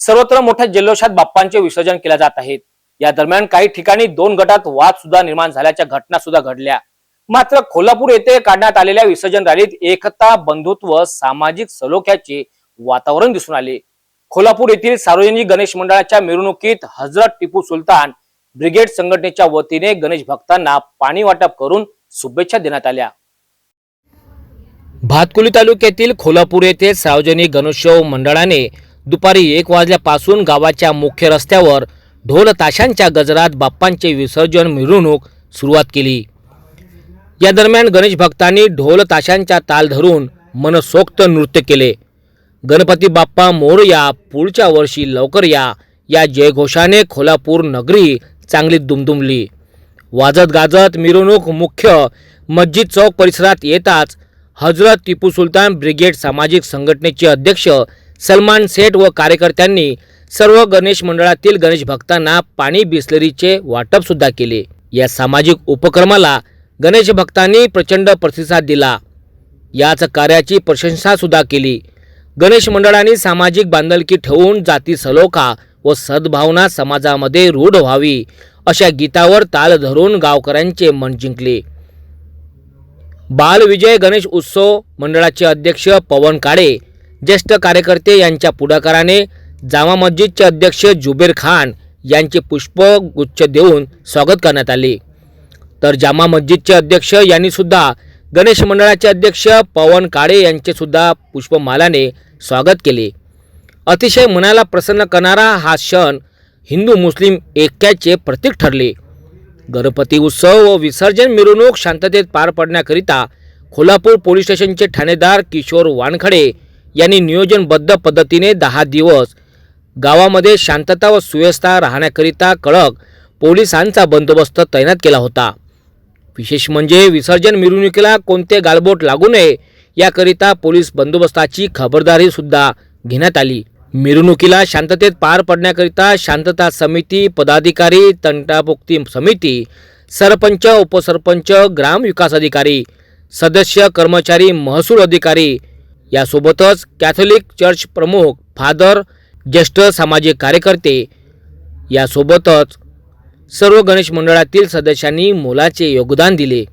सर्वत्र मोठ्या जल्लोषात बाप्पांचे विसर्जन केले जात आहेत. या दरम्यान काही ठिकाणी दोन गटात वाद सुद्धा निर्माण झाल्याच्या घटना सुद्धा घडल्या. मात्र कोल्हापूर येथे काढण्यात आलेल्या विसर्जन रॅलीत एकता बंधुत्व सामाजिक सलोख्याचे वातावरण दिसून आले. कोल्हापूर येथील सार्वजनिक गणेश मंडळाच्या मिरवणुकीत हजरत टिपू सुलतान ब्रिगेड संघटनेच्या वतीने गणेश भक्तांना पाणी वाटप करून शुभेच्छा देण्यात आल्या. भातकुली तालुक्यातील खोलापूर येथे सार्वजनिक गणेशोत्सव मंडळाने दुपारी एक वाजल्यापासून गावाच्या मुख्य रस्त्यावर ढोल ताशांच्या गजरात बाप्पांचे विसर्जन मिरवणूक सुरुवात केली. या दरम्यान गणेश भक्तांनी ढोल ताशांचा ताल धरून मनसोक्त नृत्य केले. गणपती बाप्पा मोरया पुढच्या वर्षी लवकर या या जयघोषाने कोल्हापूर नगरी चांगली दुमदुमली. वाजत गाजत मिरवणूक मुख्य मस्जिद चौक परिसरात येताच हजरत टिपू सुलतान ब्रिगेड सामाजिक संघटनेचे अध्यक्ष सलमान सेठ व कार्यकर्त्यांनी सर्व गणेश मंडळातील गणेश भक्तांना पाणी बिस्लरीचे वाटप सुद्धा केले. या सामाजिक उपक्रमाला गणेश भक्तांनी प्रचंड प्रतिसाद दिला. याच कार्याची प्रशंसा सुद्धा केली. गणेश मंडळांनी सामाजिक बांधलकी ठेवून जाती सलोखा व सद्भावना समाजामध्ये रूढ व्हावी अशा गीतावर ताल धरून गावकऱ्यांचे मन जिंकले. बालविजय गणेश उत्सव मंडळाचे अध्यक्ष पवन काळे ज्येष्ठ कार्यकर्ते यांच्या पुढाकाराने जामा मस्जिदचे अध्यक्ष जुबेर खान यांचे पुष्पगुच्छ देऊन स्वागत करण्यात आले. तर जामा मस्जिदचे अध्यक्ष यांनीसुद्धा गणेश मंडळाचे अध्यक्ष पवन काळे यांचेसुद्धा पुष्पमालाने स्वागत केले. अतिशय मनाला प्रसन्न करणारा हा क्षण हिंदू मुस्लिम ऐक्याचे प्रतीक ठरले. गणपती उत्सव व विसर्जन मिरवणूक शांततेत पार पडण्याकरिता कोल्हापूर पोलीस स्टेशनचे ठाणेदार किशोर वानखडे यांनी नियोजनबद्ध पद्धतीने दहा दिवस गावामध्ये शांतता व सुव्यवस्था राहण्याकरिता कडक पोलिसांचा बंदोबस्त तैनात केला होता. विशेष म्हणजे विसर्जन मिरवणुकीला कोणते गालबोट लागू नये याकरिता पोलीस बंदोबस्ताची खबरदारी सुद्धा घेण्यात आली. मिरवणुकीला शांततेत पार पडण्याकरिता शांतता समिती पदाधिकारी तंटामुक्ती समिती सरपंच उपसरपंच ग्रामविकास अधिकारी सदस्य कर्मचारी महसूल अधिकारी यासोबतच कॅथोलिक चर्च प्रमुख फादर ज्येष्ठ सामाजिक कार्यकर्ते यासोबतच सर्व गणेश मंडळातील सदस्यांनी मोलाचे योगदान दिले.